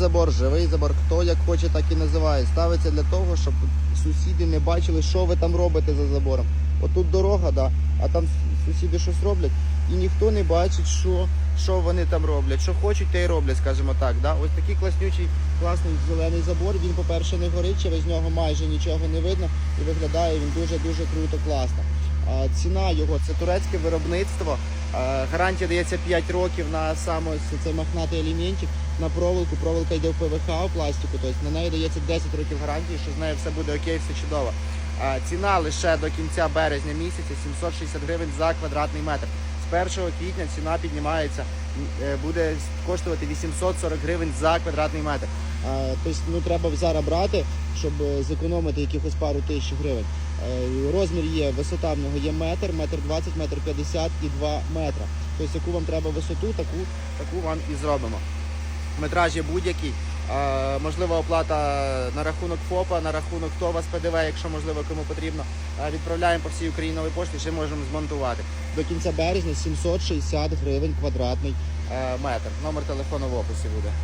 Забор, живий забор, хто як хоче, так і називає. Ставиться для того, щоб сусіди не бачили, що ви там робите за забором. Отут дорога, да, а там сусіди щось роблять, і ніхто не бачить, що, що вони там роблять. Що хочуть, те й роблять, скажімо так. Да? Ось такий класнючий, класний зелений забор. Він, по-перше, не горить, через нього майже нічого не видно і виглядає він дуже-дуже круто, класно. Ціна його це турецьке виробництво. Гарантія дається 5 років на саме цей мохнатий елементик на проволоку. Проволока йде в ПВХ у пластику, тобто на неї дається 10 років гарантії, що з нею все буде окей, все чудово. Ціна лише до кінця березня місяця 760 гривень за квадратний метр. З 1 квітня ціна піднімається, е, буде коштувати 840 гривень за квадратний метр. Тобто ну, треба зараз брати, щоб е, зекономити якихось пару тисяч гривень. Розмір є, висота в нього є метр, метр 20, метр 50 і 2 метра. Тобто, яку вам треба висоту, таку, таку вам і зробимо. Метраж є будь-який. Е, Можлива оплата на рахунок ФОПа, на рахунок ТОВА з ПДВ, якщо можливо кому потрібно. Е, Відправляємо по всій Україні нової пошті, ще можемо змонтувати. До кінця березня 760 гривень квадратний е, метр. Номер телефону в описі буде.